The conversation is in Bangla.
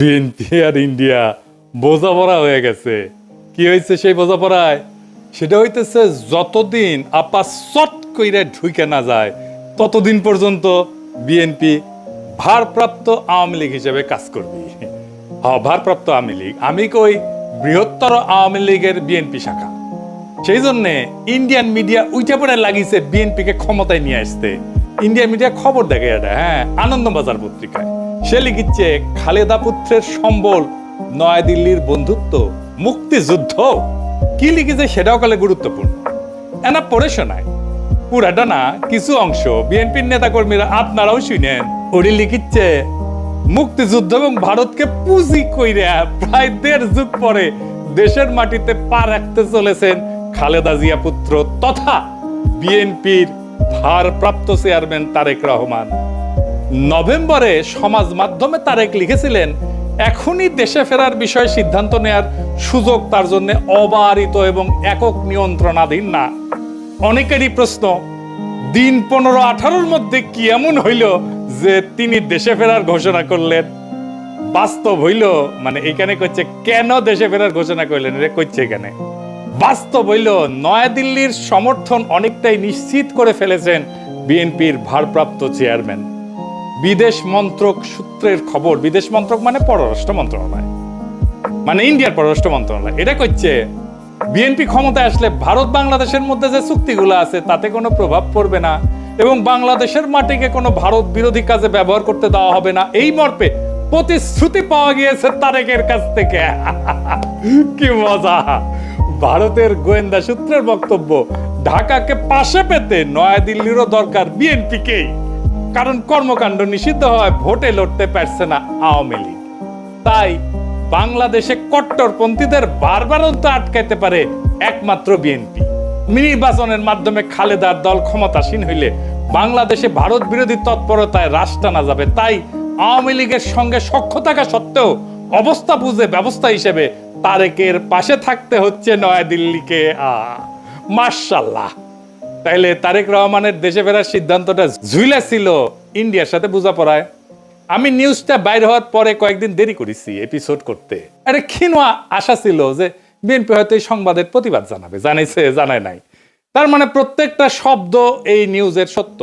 বিএনপি আর ইন্ডিয়া, বোঝাপড়া হয়ে গেছে। কি হয়েছে সেই বোঝাপড়ায়? সেটা হইতেছে যতদিন আপা চট কইরে ঢুকে না যায়, ততদিন পর্যন্ত বিএনপি ভারপ্রাপ্ত আওয়ামী লীগ হিসেবে কাজ করবে। হ্যাঁ ভারপ্রাপ্ত আওয়ামী লীগ। আমি কই বৃহত্তর আওয়ামী লীগের বিএনপি শাখা। সেই জন্য ইন্ডিয়ান মিডিয়া উইটা পড়ে লাগিয়েছে বিএনপিকে ক্ষমতায় নিয়ে আসতে। ইন্ডিয়ান মিডিয়া খবর দেখে এটা হ্যাঁ আনন্দবাজার পত্রিকায়। সে লিখিচ্ছে খালেদা পুত্রের সম্বল নয়াদিল্লির বন্ধুত্ব, মুক্তিযুদ্ধ। কি লিখেছে সেটাও কালে গুরুত্বপূর্ণ। এনা পড়ে শোনায়, পুরাটা না কিছু অংশ বিএনপির নেতাকর্মীরা আপনারাও শুনেন। ওরি লিখিচ্ছে মুক্তিযুদ্ধ এবং ভারতকে পুঁজি কইরা প্রায় দেড় যুগ পরে দেশের মাটিতে পা রাখতে চলেছেন খালেদা জিয়া পুত্র তথা বিএনপির ভারপ্রাপ্ত চেয়ারম্যান তারেক রহমান। নভেম্বরে সমাজ মাধ্যমে তারেক লিখেছিলেন, এখনই দেশে ফেরার বিষয়ে সিদ্ধান্ত নেয়ার সুযোগ তার জন্য অবারিত এবং একক নিয়ন্ত্রণাধীন না। অনেকেরই প্রশ্ন, দিন পনেরো আঠারোর মধ্যে কি এমন হইল যে তিনি দেশে ফেরার ঘোষণা করলেন? বাস্তব হইল মানে এখানে করছে কেন দেশে ফেরার ঘোষণা করলেন? এটা করছে এখানে। বাস্তব হইল, নয়াদিল্লির সমর্থন অনেকটাই নিশ্চিত করে ফেলেছেন বিএনপির ভারপ্রাপ্ত চেয়ারম্যান। বিদেশ মন্ত্রক সূত্রের খবর, বিদেশ মন্ত্রক মানে পররাষ্ট্র মন্ত্রণালয় মানে ইন্ডিয়ার পররাষ্ট্র মন্ত্রণালয়। এটা করছে বিএনপি ক্ষমতায় আসলে ভারত বাংলাদেশের মধ্যে যে চুক্তিগুলো আছে, তাতে কোনো প্রভাব পড়বে না এবং বাংলাদেশের মাটিকে কোনো ভারত বিরোধী কাজে ব্যবহার করতে দেওয়া হবে না। এই মর্পে প্রতিশ্রুতি পাওয়া গিয়েছে তারেকের কাছ থেকে। কি মজা! ভারতের গোয়েন্দা সূত্রের বক্তব্য, ঢাকাকে পাশে পেতে নয়াদিল্লিরও দরকার বিএনপিকেই কারণ কর্মকাণ্ড নিষিদ্ধ হয় ভোটে লড়তে পারছে না আওয়ামী লীগ। তাই বাংলাদেশে কট্টরপন্থীদের বারবারন্ত আটকাইতে পারে একমাত্র বিএনপি। নির্বাচনের মাধ্যমে খালেদার দল ক্ষমতাসীন হইলে বাংলাদেশে ভারত বিরোধী তৎপরতায় রাশ টানা যাবে। তাই আওয়ামী লীগের সঙ্গে সখ্য থাকা সত্ত্বেও অবস্থা বুঝে ব্যবস্থা হিসেবে তারেকের পাশে থাকতে হচ্ছে নয়াদিল্লিকে। মার্শাল্লাহ তাইলে তারেক রহমানের দেশে ফেরার সিদ্ধান্তটা ঝুইলা ছিল ইন্ডিয়ার সাথে বোঝাপড়ায়। আমি নিউজটা বাইর হওয়ার পরে কয়েকদিন দেরি করেছি এপিসোড করতে। আরে ক্ষীণা আশা ছিল যে বিএনপি হয়তো এই সংবাদের প্রতিবাদ জানাবে, জানাইছে, জানায় নাই। তার মানে প্রত্যেকটা শব্দ এই নিউজের সত্য।